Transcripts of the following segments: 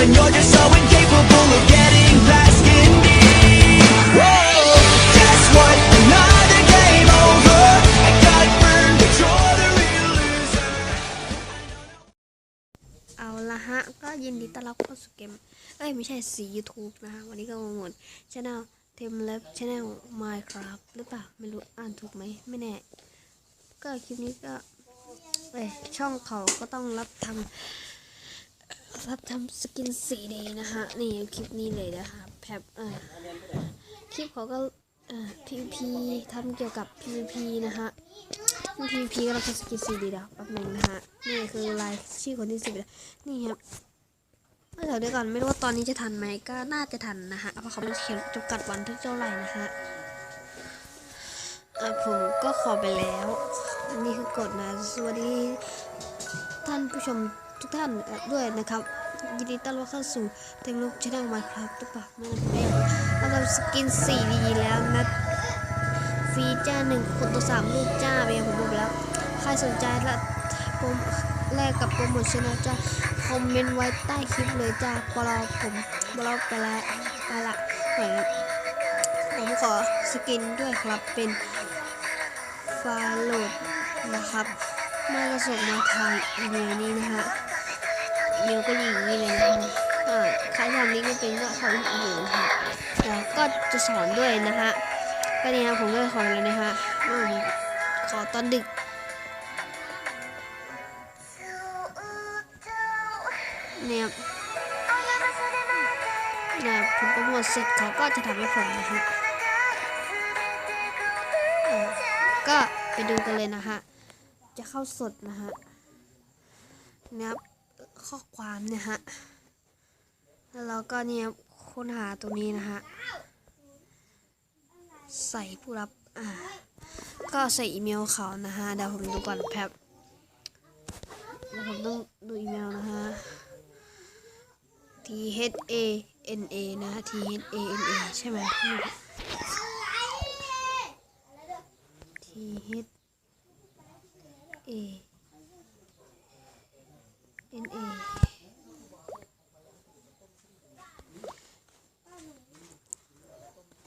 when you're just so incapable of getting past in me. Whoa, guess what? Another game over. I got burned, but you're the real loser. เอาละฮะ ก็ยินดีต้อนรับเข้าสู่เกม เอ้ย ไม่ใช่สี YouTube นะฮะ วันนี้ก็มาหมดช anel เทมเล็บช anel Minecraft หรือเปล่า ไม่รู้ อ่านถูกไหม ไม่แน่ ก็คลิปนี้ก็ เอ้ยช่องเขาก็ต้องรับทำ รับทำสกินสีเดย์นะฮะนี่คลิปนี้เลยนะคะแพบเออคลิปเขาก็เอ่อ PVP ทำเกี่ยวกับ PVP นะฮะ PVP ก็รับทำสกินสีดย์เดี๋ยวแป๊บหนึงนะฮะนี่คือรายชื่อคนที่สิบนี่ครับเดี๋ยวเดี๋ยวก่อนไม่รู้ว่าตอนนี้จะทันไหมก็น่าจะทันนะฮะเพราะเขาไม่เขียนจำกัดวันที่เท่าไหร่นะฮะอะผมก็ขอไปแล้วนนี้คือกดนะสวัสดีท่านผู้ชม ทุกท่านด้วยนะครับ ยินดีต้อนรับเข้าสู่เต็มรูปชแนลมาครับตุ๊กปะไม่ได้เราทำสกินสี่ดีแล้วนะฟีเจอร์หนึ่งคนตัวสามรูปจ้าไปยังผมบอกแล้ว ใครสนใจละโปรโมแลกกับโปรโมชั่นนะจ้าคอมเมนต์ไว้ใต้คลิปเลยจ้าปลอผมปลอไปและไปละไหนครับผมขอสกินด้วยครับเป็นฟล์โหลดนะครับ มาก็ส่งมาทางอีเมลนี้นะฮะอีเมลก็อย่างนี้เลยนะฮะใครทำนี้ไม่เป็นก็ขออีเมลนะฮะแล้วก็จะสอนด้วยนะฮะก็นี่ครับผมก็ขอเลยนะฮะขอตอนดึกเนี่ยเนี่ยผมโปรโมทเสร็จเขาก็จะทำให้ผมนะฮะก็ไปดูกันเลยนะฮะ จะเข้าสดนะฮะเนี่ยข้อความเนี่ยฮะแล้วเราก็เนี่ยค้นหาตรงนี้นะฮะใส่ผู้รับอ่าก็ใส่อีเมลเขานะฮะเดี๋ยวผมดูก่อนแป๊บเดี๋ยวผมต้องดูอีเมลนะฮะ T H A N A นะ T H A N A ใช่ไหม T H A N A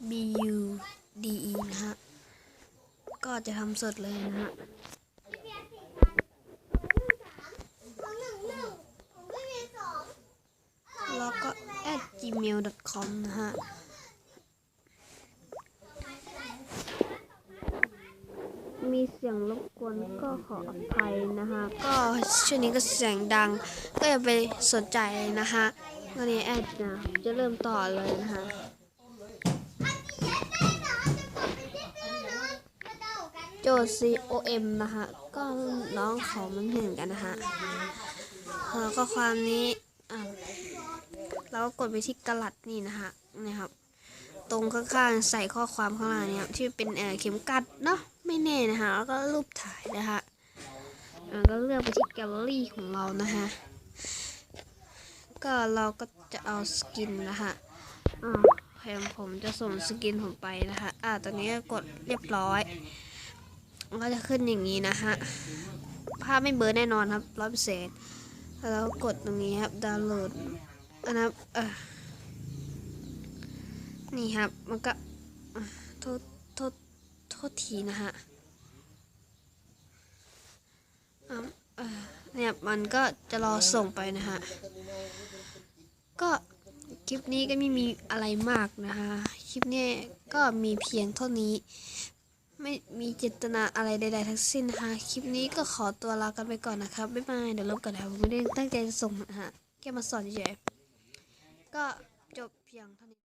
B U D E นะฮะ ก็จะทำสดเลยนะฮะ แล้วก็ at gmail.com นะฮะ มีเสียงรบกวนก็ขออภัยนะคะ ก็ช่วงนี้ก็เสียงดัง ก็อย่าไปสนใจนะคะก็นี่แอดนะจะเริ่มต่อเลยนะคะโจ C O M นะคะก็น้องเขามันเหมือนกันนะคะแล้วก็ความนี้เราก็กดไปที่กระลัดนี่นะฮะนี่ครับ ตรงข้างๆใส่ข้อความข้างล่างเนี่ยที่เป็นเข็มกัดเนาะไม่แน่นะฮะแล้วก็รูปถ่ายนะฮะแล้วก็เลือกไปที่แกลเลอรี่ของเรานะฮะก็เราก็จะเอาสกินนะฮะอ่าแพมผมจะส่งสกินผมไปนะฮะอ่าตอนนี้กดเรียบร้อยมันก็จะขึ้นอย่างนี้นะฮะ ภาพไม่เบอร์แน่นอนครับร้อยเปอร์เซ็นต์แล้วกดตรงนี้ครับ ดาวน์โหลดอันนั้นเออ นี่ครับ มันก็โทษโทษโทษทีนะฮะเนี่ยมันก็จะรอส่งไปนะฮะ ก็คลิปนี้ก็ไม่มีอะไรมากนะคะคลิปนี้ก็มีเพียงเท่านี้ ไม่มีเจตนาอะไรใด ๆ ทั้งสิ้นนะคะคลิปนี้ก็ขอตัวลากันไปก่อนนะครับ บ๊ายบาย เดี๋ยวลบกันแล้วไม่ได้ตั้งใจจะส่งนะฮะ แค่มาสอนเฉยๆก็จบเพียงเท่านี้